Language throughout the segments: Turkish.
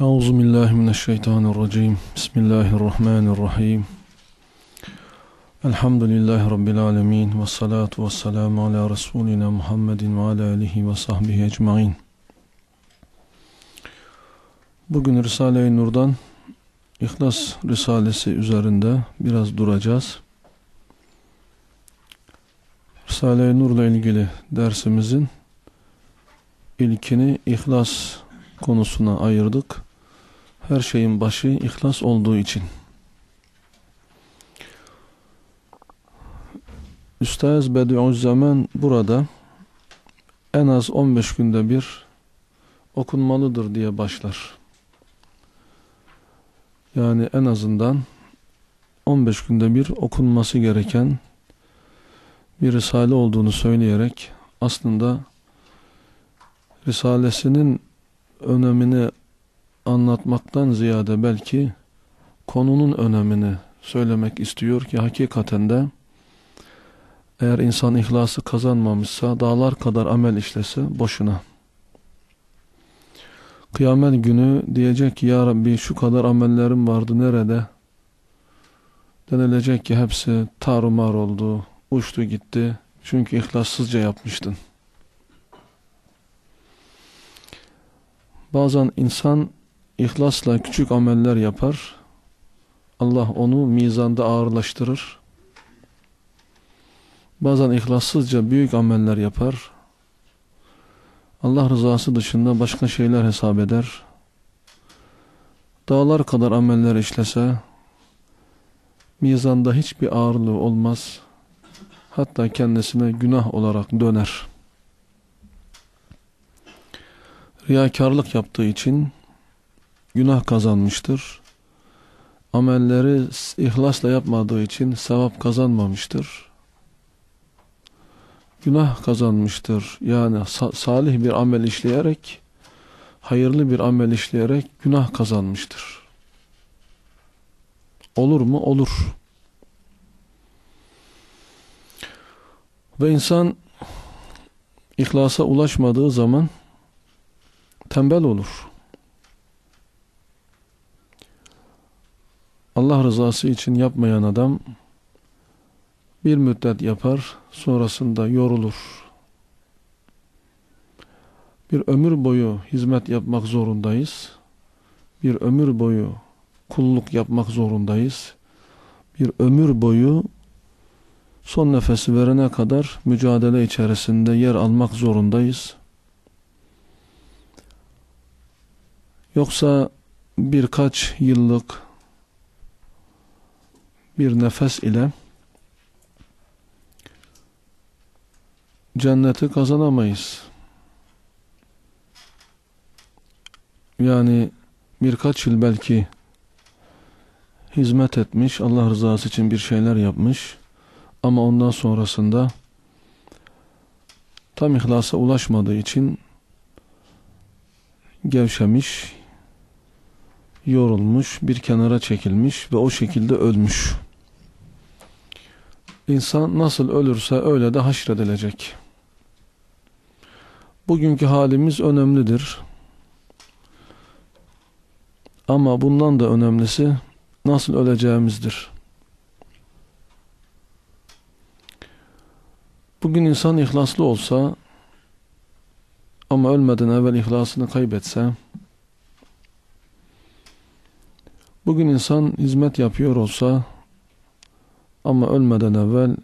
Euzu billahi mineşşeytanirracim. Bismillahirrahmanirrahim. Elhamdülillahi rabbil alamin ve salatu vesselamu ala resulina Muhammedin ve ala alihi ve sahbihi ecmaîn. Bugün Risale-i Nur'dan İhlas Risalesi üzerinde biraz duracağız. Risale-i Nur'la ilgili dersimizin ilkini ihlas konusuna ayırdık. Her şeyin başı ihlas olduğu için. Üstaz Bediüzzaman burada en az 15 günde bir okunmalıdır diye başlar. Yani en azından 15 günde bir okunması gereken bir risale olduğunu söyleyerek aslında risalesinin önemini anlatmaktan ziyade belki konunun önemini söylemek istiyor ki hakikaten de eğer insan ihlası kazanmamışsa dağlar kadar amel işlese boşuna. Kıyamet günü diyecek ki ya Rabbi şu kadar amellerim vardı nerede? Denilecek ki hepsi tarumar oldu, uçtu gitti. Çünkü ihlassızca yapmıştın. Bazen insan ihlasla küçük ameller yapar. Allah onu mizanda ağırlaştırır. Bazen ihlassızca büyük ameller yapar. Allah rızası dışında başka şeyler hesap eder. Dağlar kadar ameller işlese mizanda hiçbir ağırlığı olmaz. Hatta kendisine günah olarak döner. Riyakarlık yaptığı için günah kazanmıştır. Amelleri ihlasla yapmadığı için sevap kazanmamıştır. Günah kazanmıştır. Yani salih bir amel işleyerek, hayırlı bir amel işleyerek günah kazanmıştır. Olur mu? Olur. Ve insan ihlasa ulaşmadığı zaman tembel olur. Allah rızası için yapmayan adam bir müddet yapar, sonrasında yorulur. Bir ömür boyu hizmet yapmak zorundayız. Bir ömür boyu kulluk yapmak zorundayız. Bir ömür boyu son nefesi verene kadar mücadele içerisinde yer almak zorundayız. Yoksa birkaç yıllık bir nefes ile cenneti kazanamayız. Yani birkaç yıl belki hizmet etmiş, Allah rızası için bir şeyler yapmış ama ondan sonrasında tam ihlasa ulaşmadığı için gevşemiş, yorulmuş, bir kenara çekilmiş ve o şekilde ölmüş. İnsan nasıl ölürse öyle de haşredilecek. Bugünkü halimiz önemlidir. Ama bundan da önemlisi nasıl öleceğimizdir. Bugün insan ihlaslı olsa ama ölmeden evvel ihlasını kaybetse Bugün insan hizmet yapıyor olsa ama ölmeden evvel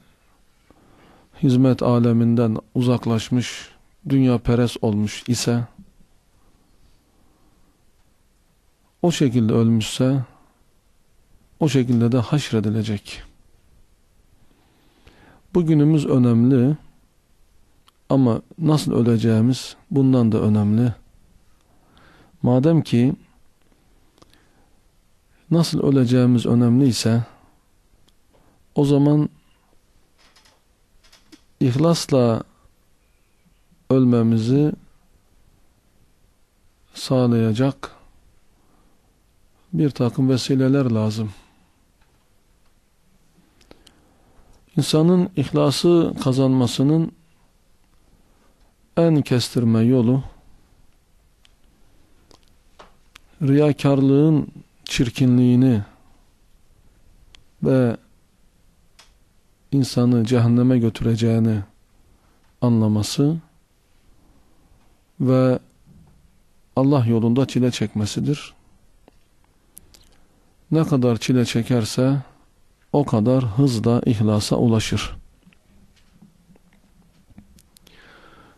hizmet aleminden uzaklaşmış, dünya peres olmuş ise o şekilde ölmüşse o şekilde de haşredilecek. Bugünümüz önemli ama nasıl öleceğimiz bundan da önemli. Madem ki nasıl öleceğimiz önemliyse o zaman ihlasla ölmemizi sağlayacak bir takım vesileler lazım. İnsanın ihlası kazanmasının en kestirme yolu riyakarlığın çirkinliğini ve insanı cehenneme götüreceğini anlaması ve Allah yolunda çile çekmesidir. Ne kadar çile çekerse o kadar hızla ihlasa ulaşır.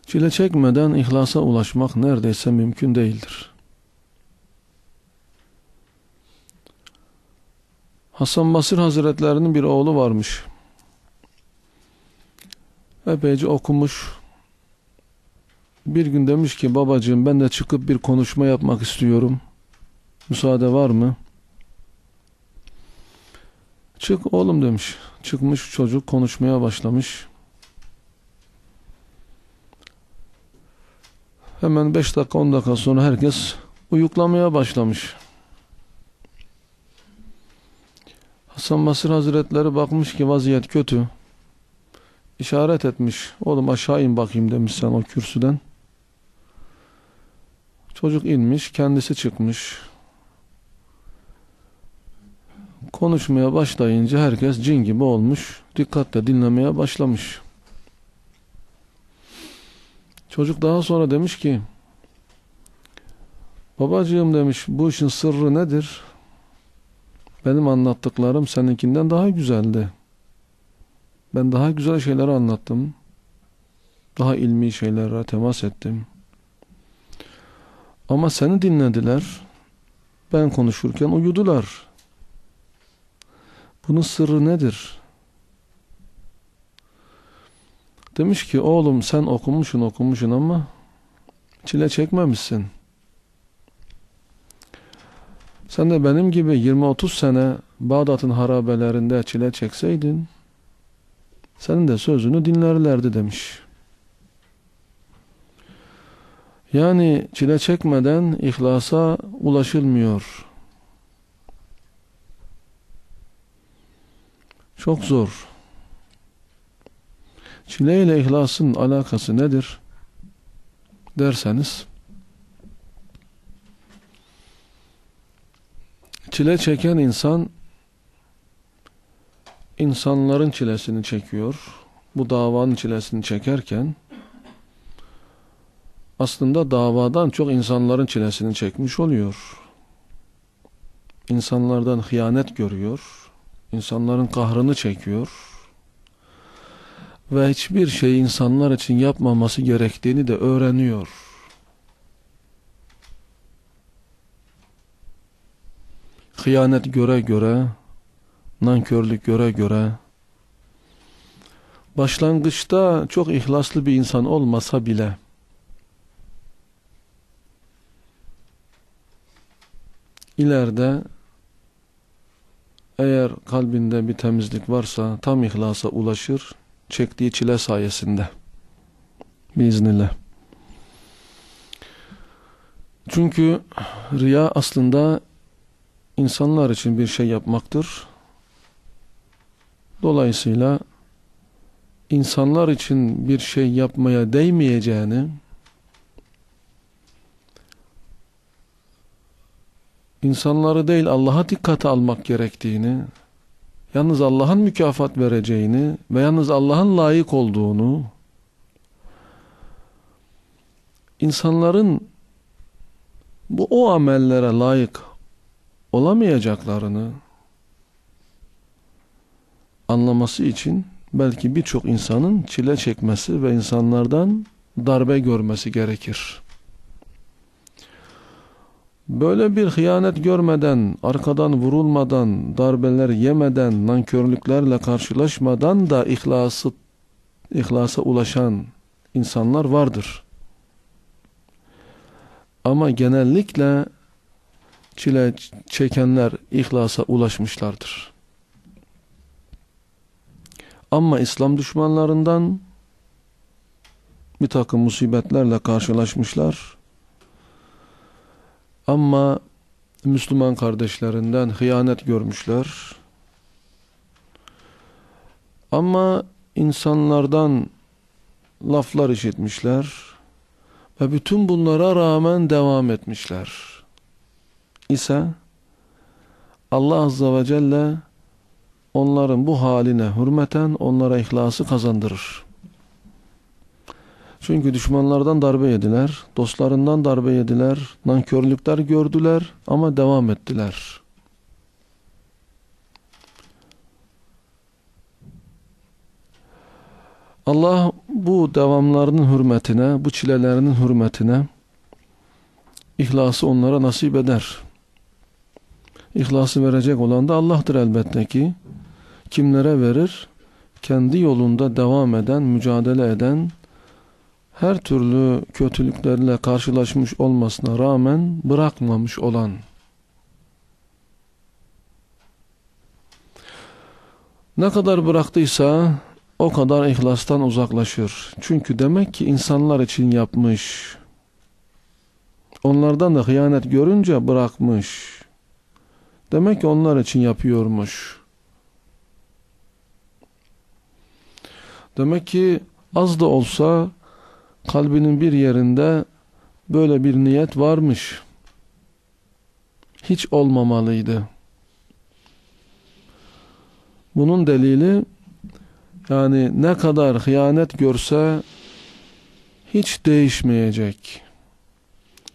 Çile çekmeden ihlasa ulaşmak neredeyse mümkün değildir. Hasan Basir Hazretlerinin bir oğlu varmış. Epeyce okumuş. Bir gün demiş ki babacığım ben de çıkıp bir konuşma yapmak istiyorum. Müsaade var mı? Çık oğlum demiş. Çıkmış çocuk konuşmaya başlamış. Hemen 5 dakika 10 dakika sonra herkes uyuklamaya başlamış. Hasan Basır Hazretleri bakmış ki vaziyet kötü. İşaret etmiş. Oğlum aşağı in bakayım demiş sen o kürsüden. Çocuk inmiş, kendisi çıkmış. Konuşmaya başlayınca herkes cin gibi olmuş. Dikkatle dinlemeye başlamış. Çocuk daha sonra demiş ki Babacığım demiş bu işin sırrı nedir? Benim anlattıklarım seninkinden daha güzeldi. Ben daha güzel şeyleri anlattım. Daha ilmi şeylere temas ettim. Ama seni dinlediler. Ben konuşurken uyudular. Bunun sırrı nedir? Demiş ki oğlum sen okumuşsun okumuşsun ama çile çekmemişsin. Sen de benim gibi 20-30 sene Bağdat'ın harabelerinde çile çekseydin senin de sözünü dinlerlerdi demiş. Yani çile çekmeden ihlasa ulaşılmıyor. Çok zor. Çile ile ihlasın alakası nedir? Derseniz çile çeken insan insanların çilesini çekiyor. Bu davanın çilesini çekerken aslında davadan çok insanların çilesini çekmiş oluyor. İnsanlardan hıyanet görüyor. İnsanların kahrını çekiyor. Ve hiçbir şey insanlar için yapmaması gerektiğini de öğreniyor. Hıyanet göre göre, nankörlük göre göre, başlangıçta çok ihlaslı bir insan olmasa bile, ileride eğer kalbinde bir temizlik varsa tam ihlasa ulaşır çektiği çile sayesinde biiznillah. Çünkü riya aslında insanlar için bir şey yapmaktır. Dolayısıyla insanlar için bir şey yapmaya değmeyeceğini insanları değil Allah'a dikkate almak gerektiğini, yalnız Allah'ın mükafat vereceğini ve yalnız Allah'ın layık olduğunu, insanların bu o amellere layık olamayacaklarını anlaması için belki birçok insanın çile çekmesi ve insanlardan darbe görmesi gerekir. Böyle bir hıyanet görmeden, arkadan vurulmadan, darbeler yemeden, nankörlüklerle karşılaşmadan da ihlası, ihlasa ulaşan insanlar vardır. Ama genellikle çile çekenler ihlasa ulaşmışlardır. Ama İslam düşmanlarından bir takım musibetlerle karşılaşmışlar ama Müslüman kardeşlerinden hıyanet görmüşler. Ama insanlardan laflar işitmişler ve bütün bunlara rağmen devam etmişler. ise Allah Azze ve Celle onların bu haline hürmeten onlara ihlası kazandırır. Çünkü düşmanlardan darbe yediler, dostlarından darbe yediler, nankörlükler gördüler ama devam ettiler. Allah bu devamlarının hürmetine, bu çilelerinin hürmetine ihlası onlara nasip eder. İhlası verecek olan da Allah'tır elbette ki. Kimlere verir? Kendi yolunda devam eden, mücadele eden, her türlü kötülüklerle karşılaşmış olmasına rağmen bırakmamış olan ne kadar bıraktıysa o kadar ihlastan uzaklaşır. Çünkü demek ki insanlar için yapmış. Onlardan da hıyanet görünce bırakmış. Demek ki onlar için yapıyormuş. Demek ki az da olsa kalbinin bir yerinde böyle bir niyet varmış. Hiç olmamalıydı. Bunun delili yani ne kadar hıyanet görse hiç değişmeyecek.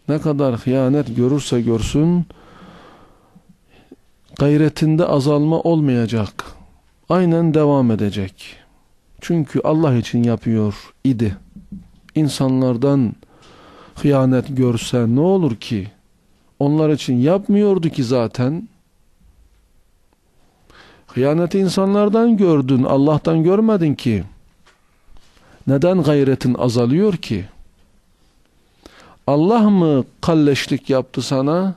Ne kadar hıyanet görürse görsün gayretinde azalma olmayacak. Aynen devam edecek. Çünkü Allah için yapıyor idi. İnsanlardan hıyanet görse ne olur ki? Onlar için yapmıyordu ki zaten. Hıyaneti insanlardan gördün, Allah'tan görmedin ki. Neden gayretin azalıyor ki? Allah mı kalleşlik yaptı sana?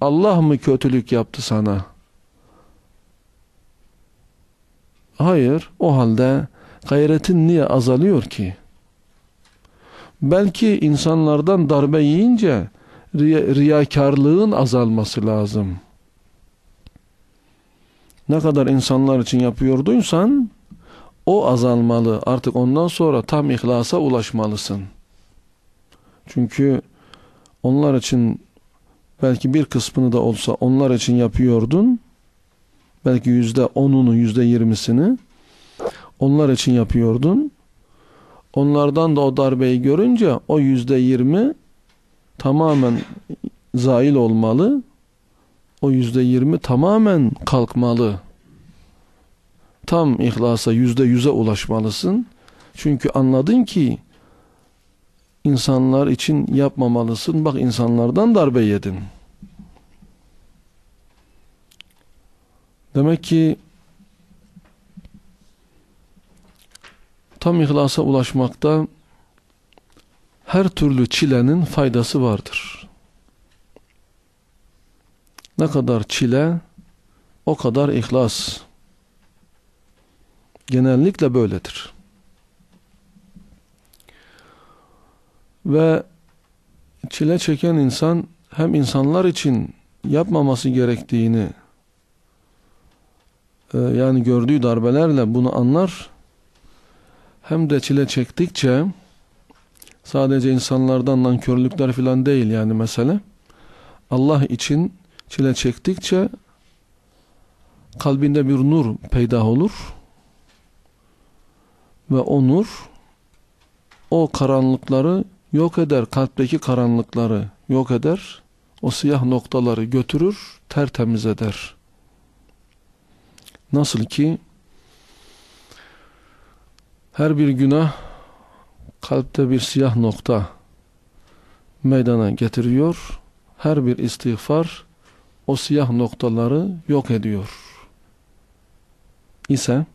Allah mı kötülük yaptı sana? Hayır, o halde gayretin niye azalıyor ki? Belki insanlardan darbe yiyince riya riyakarlığın azalması lazım. Ne kadar insanlar için yapıyorduysan o azalmalı. Artık ondan sonra tam ihlasa ulaşmalısın. Çünkü onlar için belki bir kısmını da olsa onlar için yapıyordun. Belki yüzde onunu, yüzde yirmisini onlar için yapıyordun. Onlardan da o darbeyi görünce o yüzde yirmi tamamen zail olmalı. O yüzde yirmi tamamen kalkmalı. Tam ihlasa yüzde yüze ulaşmalısın. Çünkü anladın ki insanlar için yapmamalısın. Bak insanlardan darbe yedin. Demek ki tam ihlasa ulaşmakta her türlü çilenin faydası vardır. Ne kadar çile o kadar ihlas. Genellikle böyledir. Ve çile çeken insan hem insanlar için yapmaması gerektiğini e, yani gördüğü darbelerle bunu anlar. Hem de çile çektikçe sadece insanlardan nankörlükler filan değil yani mesele. Allah için çile çektikçe kalbinde bir nur peyda olur. Ve o nur o karanlıkları yok eder kalpteki karanlıkları yok eder o siyah noktaları götürür tertemiz eder nasıl ki her bir günah kalpte bir siyah nokta meydana getiriyor. Her bir istiğfar o siyah noktaları yok ediyor. İse